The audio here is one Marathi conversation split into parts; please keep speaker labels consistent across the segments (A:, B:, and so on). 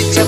A: it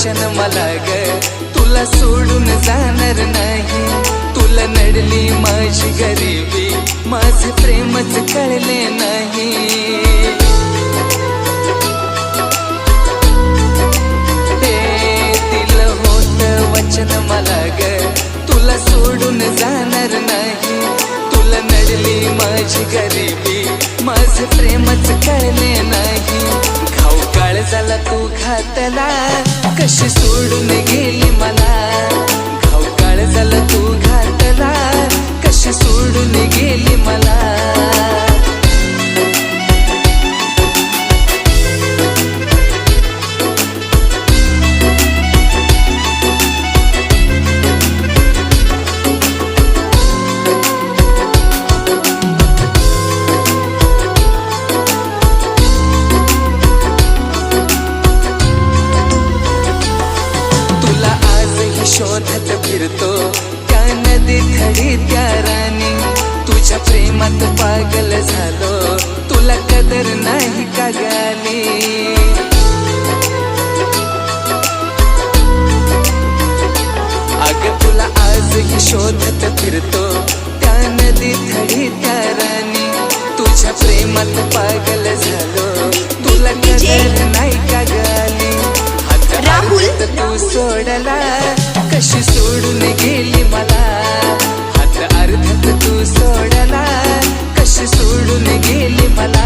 A: वचन मला ग. तुला सोडून जाणार नाही. तुला नडली माझी गरिबी. माझे प्रेमच कळले नाही. दिलं होत वचन मला ग. तुला सोडून जाणार नाही. तुला नडली माझी गरिबी. माझे प्रेमच कळले नाही. घाव काळ झाला तू घातला कशी सोडून गेली तर नाही का गाले अग तुला आजही शोधत फिरतो त्या नदी थडी त्या राणी. तुझ्या प्रेमात पागल झालो तुला कदर नाही का गाले राहुल? तू सोडला कशी सोडून गेली मला? हात अर्धत तू सोडला कशी सोडून गेली मला?